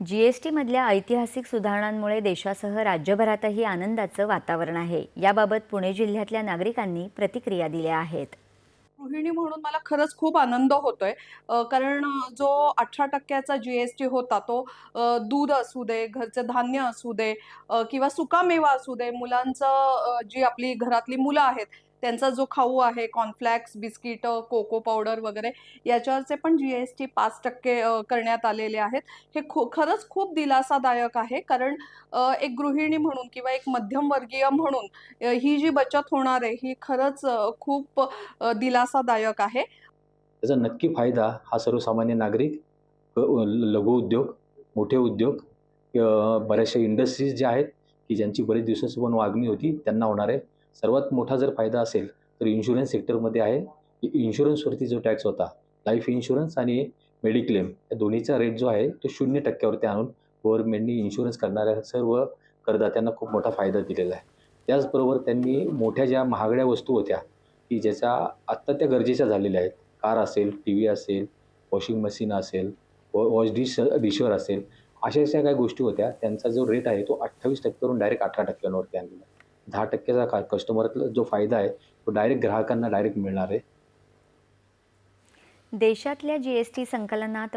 जीएसटीमधल्या ऐतिहासिक सुधारणांमुळे देशासह राज्यभरातही आनंदाचं वातावरण आहे. याबाबत पुणे जिल्ह्यातल्या नागरिकांनी प्रतिक्रिया दिल्या आहेत. गृहिणी म्हणून मला खरंच खूप आनंद होतोय. कारण जो अठरा टक्क्याचा जी एस टी होता तो दूध असू दे घरचं धान्य असू दे किंवा सुकामेवा असू दे मुलांचं जी आपली घरातली मुलं आहेत त्यांचा जो खाऊ आहे कॉर्नफ्लॅक्स बिस्किट कोको पावडर वगैरे याच्यावरचे पण जी एस टी पाच टक्के करण्यात आलेले आहेत. हे खू खरंच खूप दिलासादायक आहे. कारण एक गृहिणी म्हणून किंवा एक मध्यमवर्गीय म्हणून ही जी बचत होणार आहे ही खरंच खूप दिलासादायक आहे. त्याचा नक्की फायदा हा सर्वसामान्य नागरिक लघु उद्योग मोठे उद्योग बऱ्याचशा इंडस्ट्रीज ज्या आहेत की ज्यांची बरेच दिवसांपासून वागणी होती त्यांना होणार आहे. सर्वात मोठा जर फायदा असेल तर इन्शुरन्स सेक्टरमध्ये आहे. की इन्शुरन्सवरती जो टॅक्स होता लाईफ इन्शुरन्स आणि मेडिक्लेम या दोन्हीचा रेट जो आहे तो शून्य टक्क्यावरती आणून गव्हर्नमेंटनी इन्शुरन्स करणाऱ्या सर्व करदात्यांना खूप मोठा फायदा दिलेला आहे. त्याचबरोबर त्यांनी मोठ्या ज्या महागड्या वस्तू होत्या की ज्याच्या आत्ता त्या गरजेच्या झालेल्या आहेत. कार असेल टी व्ही असेल वॉशिंग मशीन असेल वॉ वॉश डिश डिशवर असेल अशा अशा काही गोष्टी होत्या. त्यांचा जो रेट आहे तो अठ्ठावीस टक्क्यावरून डायरेक्ट अठरा टक्क्यांवरती आणलेला आहे. दहा टक्क्याचा का कस्टमरला जो फायदा आहे तो डायरेक्ट ग्राहकांना डायरेक्ट मिळणार आहे. देशातल्या जीएसटी संकलनात